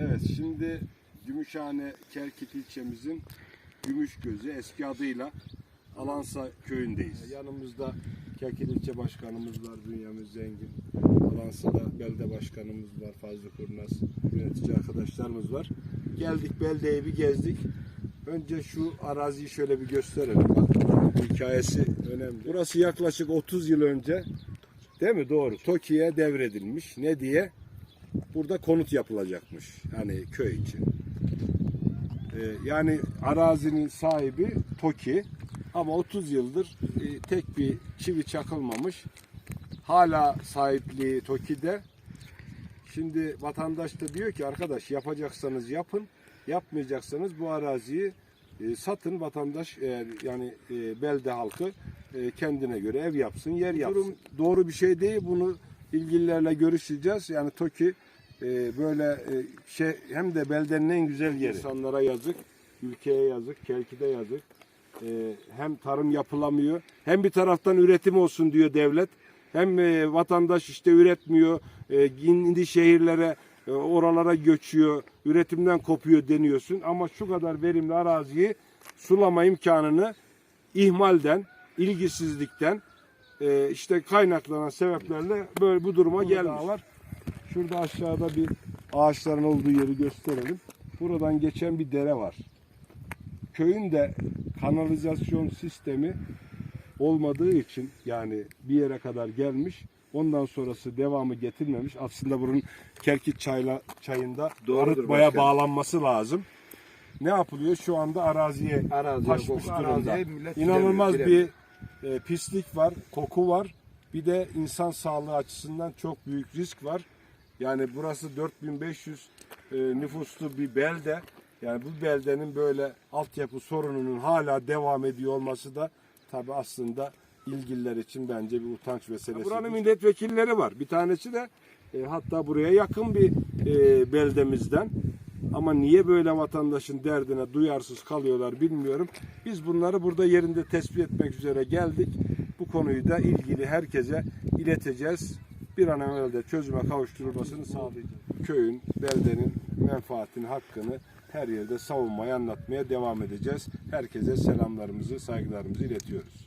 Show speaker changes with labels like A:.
A: Evet şimdi Gümüşhane Kerkit ilçemizin Gümüşgözü eski adıyla Alansa köyündeyiz. Yanımızda Kerkit ilçe başkanımız var Bünyamin Zengin. Alansa'da belde başkanımız var Fazlı Kurnaz. Yönetici arkadaşlarımız var. Geldik beldeyi bir gezdik. Önce şu araziyi şöyle bir gösterelim. Bak hikayesi önemli. Burası yaklaşık 30 yıl önce değil mi? Doğru. TOKİ'ye devredilmiş. Ne diye? Burada konut yapılacakmış. Yani köy için. Ee, yani arazinin sahibi TOKİ ama 30 yıldır e, tek bir çivi çakılmamış. Hala sahipliği TOKİ'de. Şimdi vatandaş da diyor ki arkadaş yapacaksanız yapın, yapmayacaksanız bu araziyi e, satın vatandaş eğer yani e, belde halkı e, kendine göre ev yapsın, yer yapsın. Durum doğru bir şey değil. Bunu ilgililerle görüşeceğiz. Yani TOKİ e, böyle e, şey hem de beldenin en güzel yeri. İnsanlara yazık, ülkeye yazık, Kelki'de yazık. E, hem tarım yapılamıyor, hem bir taraftan üretim olsun diyor devlet. Hem e, vatandaş işte üretmiyor, e, indi şehirlere, e, oralara göçüyor, üretimden kopuyor deniyorsun. Ama şu kadar verimli araziyi sulama imkanını ihmalden, ilgisizlikten, e, işte kaynaklanan sebeplerle böyle bu duruma gelmiş. Var. Şurada aşağıda bir ağaçların olduğu yeri gösterelim. Buradan geçen bir dere var. Köyün de kanalizasyon sistemi olmadığı için yani bir yere kadar gelmiş. Ondan sonrası devamı getirmemiş. Aslında bunun Kerkit çayla, çayında
B: Doğrudur
A: arıtmaya
B: başkanım.
A: bağlanması lazım. Ne yapılıyor? Şu anda araziye
B: Araziye,
A: taşmış durumda.
B: araziye millet
A: İnanılmaz
B: giremiyor,
A: bir e, pislik var, koku var. Bir de insan sağlığı açısından çok büyük risk var. Yani burası 4500 e, nüfuslu bir belde. Yani bu beldenin böyle altyapı sorununun hala devam ediyor olması da tabi aslında ilgililer için bence bir utanç meselesi. Buranın milletvekilleri var. Bir tanesi de e, hatta buraya yakın bir e, beldemizden. Ama niye böyle vatandaşın derdine duyarsız kalıyorlar bilmiyorum. Biz bunları burada yerinde tespit etmek üzere geldik. Bu konuyu da ilgili herkese ileteceğiz. Bir an evvel de çözüme kavuşturulmasını sağlayacağız. Köyün, beldenin menfaatini, hakkını her yerde savunmaya, anlatmaya devam edeceğiz. Herkese selamlarımızı, saygılarımızı iletiyoruz.